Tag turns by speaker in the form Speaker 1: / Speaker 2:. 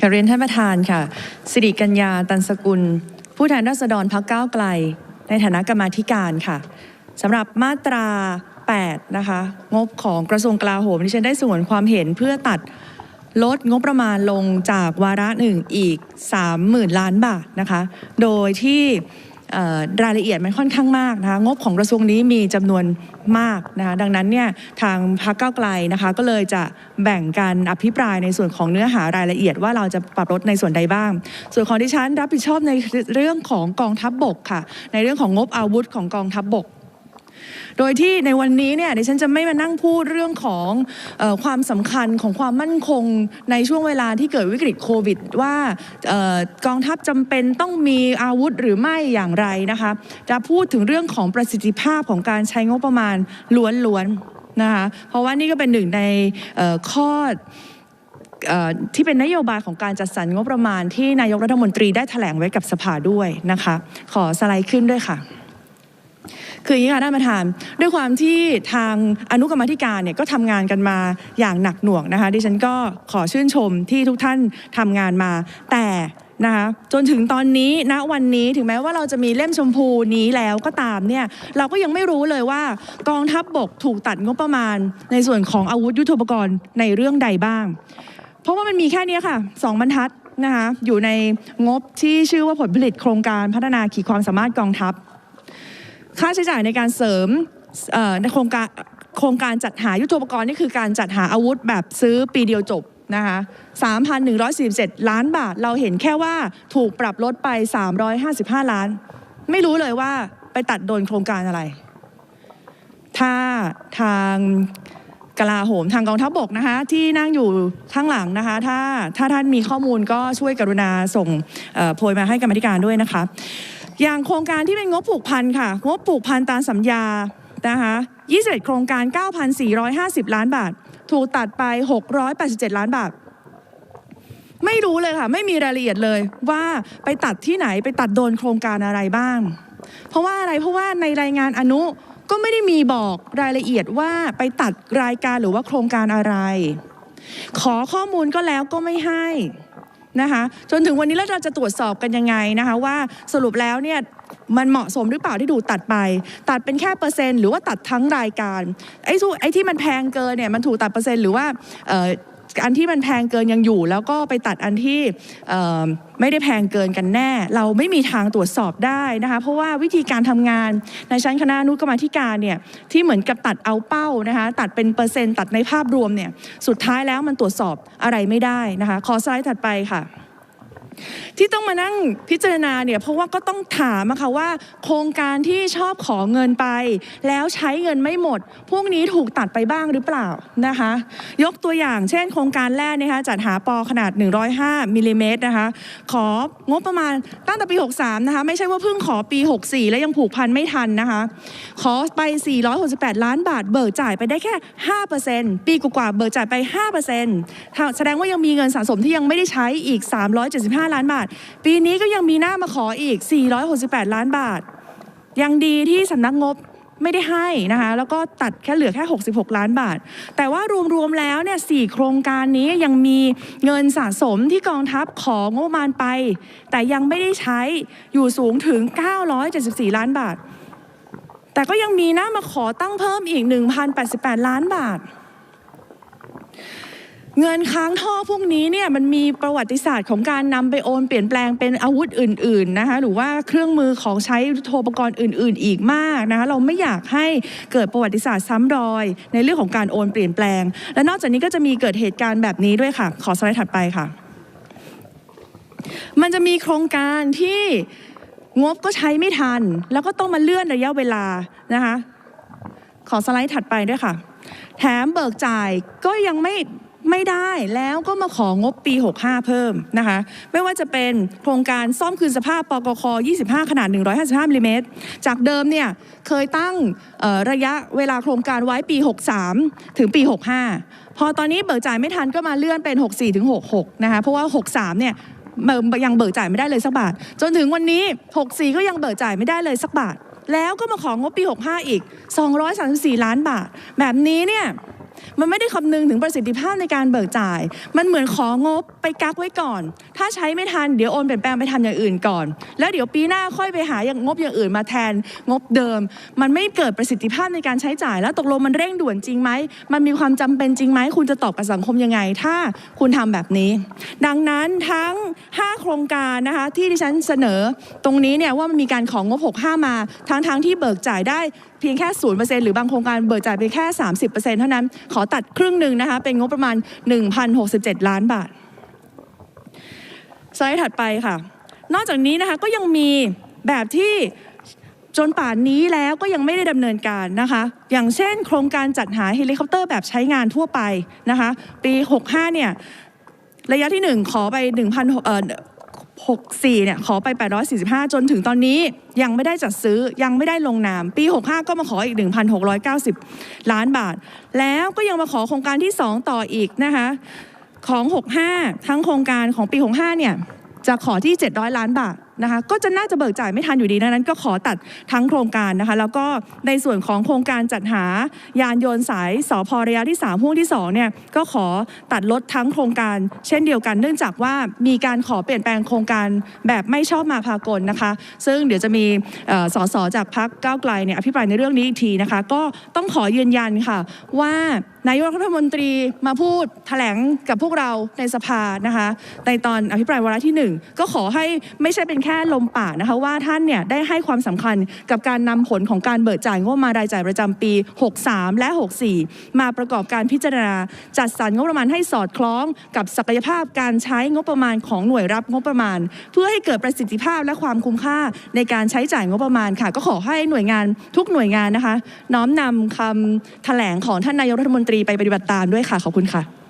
Speaker 1: กเรียนท่านประธานค่ะ สิริกัญญาตันสกุล ผู้แทนราษฎรพักก้าวไกล ในฐานะกรรมาธิการค่ะสำหรับมาตรา 8 นะคะ งบของกระทรวงกลาโหมที่ฉันได้สวนความเห็นเพื่อตัดลดงบประมาณลงจากวาระหนึ่งอีก 30,000 ล้านบาทนะคะ โดยที่ รายละเอียดมันค่อนข้างมากนะคะงบของกระทรวงนี้มีจำนวนมากนะคะดังนั้นเนี่ยทางพรรคก้าวไกลนะคะก็เลยจะแบ่งการอภิปรายในส่วนของเนื้อหารายละเอียดว่าเราจะปรับลดในส่วนใดบ้าง ส่วนของดิฉันรับผิดชอบในเรื่องของกองทัพบบกค่ะ ในเรื่องของงบอาวุธของกองทัพบบก โดยที่ในวันนี้เนี่ยดิฉันจะไม่มานั่งพูดเรื่องของออความสำคัญของความมั่นคงในช่วงเวลาที่เกิดวิกฤตโควิด ว่าออกองทัพจำเป็นต้องมีอาวุธหรือไม่อย่างไรนะคะ จะพูดถึงเรื่องของประสิทธิภาพของการใช้งบประมาณล้วนๆนะคะเพราะว่านี่ก็เป็นหนึ่งในข้อเอ่อที่เป็นนโยบายของการจัดสรรงบประมาณที่นายกรัฐมนตรีได้แถลงไว้กับสภาด้วยนะคะ ขอสไลด์ขึ้นด้วยค่ะ คืออย่างนี้ค่ะท่านประธาน ด้วยความที่ทางอนุกรรมธิการเนี่ยก็ทำงานกันมาอย่างหนักหน่วงนะคะดิฉันก็ขอชื่นชมที่ทุกท่านทำงานมา แต่นะคะจนถึงตอนนี้ณวันนี้ถึงแม้ว่าเราจะมีเล่มชมพูนี้แล้วก็ตามเนี่ยเราก็ยังไม่รู้เลยว่ากองทัพบบกถูกตัดงบประมาณ ในส่วนของอาวุธยุทโธปกรณ์ในเรื่องใดบ้าง เพราะว่ามันมีแค่นี้ค่ะสองบรรทัดนะคะอยู่ในงบที่ชื่อว่าผลผลิตโครงการพัฒนาขีดความสามารถกองทัพ ค่าใช้จ่ายในการเสริมในโครงการโครงการจัดหายุทโธปกรณ์นี่คือการจัดหาอาวุธแบบซื้อปีเดียวจบนะคะ3,147 ล้านบาท เราเห็นแค่ว่าถูกปรับลดไป 355 ล้าน ไม่รู้เลยว่าไปตัดโดนโครงการอะไร ถ้าทางกลาโหมทางกองทัพบกนะคะ ที่นั่งอยู่ข้างหลังนะคะ ถ้าถ้าท่านมีข้อมูลก็ช่วยกรุณาส่งโพยมาให้กรรมธิการด้วยนะคะ อย่างโครงการที่เป็นงบผูกพันค่ะ งบผูกพันตามสัญญานะคะ21โครงการ 9,450 ล้านบาท ถูกตัดไป 687 ล้านบาท ไม่รู้เลยค่ะ ไม่มีรายละเอียดเลยว่าไปตัดที่ไหนไปตัดโดนโครงการอะไรบ้าง เพราะว่าอะไรเพราะว่าในรายงานอนุก็ไม่ได้มีบอกรายละเอียดว่าไปตัดรายการหรือว่าโครงการอะไร ขอข้อมูลก็แล้วก็ไม่ให้ นะคะจนถึงวันนี้แล้วเราจะตรวจสอบกันยังไงนะคะว่าสรุปแล้วเนี่ยมันเหมาะสมหรือเปล่าที่ดูตัดไป ตัดเป็นแค่เปอร์เซ็นต์หรือว่าตัดทั้งรายการไอ้ทุไอ้ที่มันแพงเกินเนี่ยมันถูกตัดเปอร์เซ็นต์หรือว่า อันที่มันแพงเกินยังอยู่ แล้วก็ไปตัดอันที่ไม่ได้แพงเกินกันแน่ เราไม่มีทางตรวจสอบได้นะคะ เพราะว่าวิธีการทำงานในชั้นคณะอนุกรรมธิการเนี่ยที่เหมือนกับตัดเอาเป้านะคะตัดเป็นเปอร์เซ็นต์ตัดในภาพรวมเนี่ยสุดท้ายแล้วมันตรวจสอบอะไรไม่ได้นะคะขอสไลด์ถัดไปค่ะ ที่ต้องมานั่งพิจารณาเนี่ยเพราะว่าก็ต้องถามอะค่ะว่า โครงการที่ชอบขอเงินไป แล้วใช้เงินไม่หมด พวกนี้ถูกตัดไปบ้างหรือเปล่านะคะ ยกตัวอย่างเช่น โครงการแรกนะคะจัดหาปอขนาด 105มิลลิเมตรนะคะของบประมาณตั้งแต่ปี 63 นะคะ ไม่ใช่ว่าเพิ่งขอปี 64 แล้วยังผูกพันไม่ทันนะคะ ขอไป 468 ล้านบาท เบิกจ่ายไปได้แค่ 5%ปีกว่าๆเบิกจ่ายไป 5%แสดงว่ายังมีเงินสะสมที่ยังไม่ได้ใช้อีก 375ล้านบาท ปีนี้ก็ยังมีหน้ามาขออีก 468 ล้านบาท ยังดีที่สำนักงบไม่ได้ให้นะคะ แล้วก็ตัดแค่เหลือแค่ 66 ล้านบาท แต่ว่ารวมๆแล้วเนี่ยสี่โครงการนี้ยังมีเงินสะสมที่กองทัพของงบประมาณไป แต่ยังไม่ได้ใช้อยู่สูงถึง 974 ล้านบาท แต่ก็ยังมีหน้ามาขอตั้งเพิ่มอีก 1,088 ล้านบาท เงินค้างท่อพวกนี้เนี่ยมันมีประวัติศาสตร์ของการนำไปโอนเปลี่ยนแปลงเป็นอาวุธอื่นๆนะคะหรือว่าเครื่องมือของใช้โทรปกรณ์อื่น ๆ อีกมากนะคะเราไม่อยากให้เกิดประวัติศาสตร์ซ้ำรอย ในเรื่องของการโอนเปลี่ยนแปลง และนอกจากนี้ก็จะมีเกิดเหตุการณ์แบบนี้ด้วยค่ะ ขอสไลด์ถัดไปค่ะ มันจะมีโครงการที่งบก็ใช้ไม่ทัน แล้วก็ต้องมาเลื่อนระยะเวลานะคะขอสไลด์ถัดไปด้วยค่ะ แถมเบิกจ่ายก็ยังไม่ ไม่ได้แล้วก็มาของบปี 65 เพิ่มนะคะ ไม่ว่าจะเป็นโครงการซ่อมคืนสภาพปกค 25 ขนาด 155มิลลิเมตรจากเดิมเนี่ยเคยตั้งระยะเวลาโครงการไว้ปี 63 ถึงปี 65 พอตอนนี้เบิกจ่ายไม่ทันก็มาเลื่อนเป็น 64 ถึง 66 นะคะ เพราะว่า 63 เนี่ยยังเบิกจ่ายไม่ได้เลยสักบาท จนถึงวันนี้ 64 ก็ยังเบิกจ่ายไม่ได้เลยสักบาท แล้วก็มาของงบปี 65 อีก 234 ล้านบาท แบบนี้เนี่ย มันไม่ได้คำนึงถึงประสิทธิภาพในการเบิกจ่าย มันเหมือนของบไปกักไว้ก่อน ถ้าใช้ไม่ทันเดี๋ยวโอนเปลี่ยนแปลงไปทำอย่างอื่นก่อน แล้วเดี๋ยวปีหน้าค่อยไปหาอย่างงบอย่างอื่นมาแทนงบเดิม มันไม่เกิดประสิทธิภาพในการใช้จ่าย แล้วตกลงมันเร่งด่วนจริงไหมมันมีความจำเป็นจริงไหมคุณจะตอบกับสังคมยังไง ถ้าคุณทำแบบนี้ ดังนั้นทั้ง 5 โครงการนะคะที่ดิฉันเสนอตรงนี้เนี่ยว่ามันมีการของงบ 65 มาทั้งทั้งที่เบิกจ่ายได้ เพียงแค่ 0%หรือบางโครงการเบิกจ่ายเพียงแค่ 30%เท่านั้น ขอตัดครึ่งหนึ่งนะคะ เป็นงบประมาณ 1,067 ล้านบาท สไลด์ถัดไปค่ะ นอกจากนี้นะคะก็ยังมีแบบที่จนป่านนี้แล้วก็ยังไม่ได้ดำเนินการนะคะ อย่างเช่น โครงการจัดหาเฮลิคอปเตอร์แบบใช้งานทั่วไปนะคะ ปี 65 เนี่ย ระยะที่ 1 ขอไป1,000เอ่อ 64เนี่ยขอไป 845 จนถึงตอนนี้ยังไม่ได้จัดซื้อยังไม่ได้ลงนาม ปี 65 ก็มาขออีก 1,690 ล้านบาท แล้วก็ยังมาขอโครงการที่ 2 ต่ออีกนะคะของ 65 ทั้งโครงการของปี 65เนี่ยจะขอที่ 700 ล้านบาท นะคะก็จะน่าจะเบิกจ่ายไม่ทันอยู่ดีดังนั้นก็ขอตัดทั้งโครงการนะคะ แล้วก็ในส่วนของโครงการจัดหายานยนต์สายสอพอระยะที่ 3 ห่วงที่2เนี่ยก็ขอตัดลดทั้งโครงการ เช่นเดียวกัน เนื่องจากว่ามีการขอเปลี่ยนแปลงโครงการแบบไม่ชอบมาพากลนะคะ ซึ่งเดี๋ยวจะมีสสจากพรรคก้าวไกลเนี่ยอภิปรายในเรื่องนี้อีกทีนะคะ ก็ต้องขอยืนยันค่ะว่า นายกรัฐมนตรีมาพูดแถลงกับพวกเราในสภานะคะในตอนอภิปรายวาระที่หนึ่งก็ขอให้ไม่ใช่เป็นแค่ลมปากนะคะว่าท่านเนี่ยได้ให้ความสำคัญกับการนำผลของการเบิกจ่ายงบมารายจ่ายประจำปี 63 และ 64 มาประกอบการพิจารณา จัดสรรงบประมาณให้สอดคล้องกับศักยภาพการใช้งบประมาณของหน่วยรับงบประมาณ เพื่อให้เกิดประสิทธิภาพและความคุ้มค่าในการใช้จ่ายงบประมาณค่ะ ก็ขอให้หน่วยงานทุกหน่วยงานนะคะ น้อมนำคำแถลงของท่านนายกรัฐมนตรีรีไปปฏิบัติตามด้วยค่ะ ขอบคุณค่ะ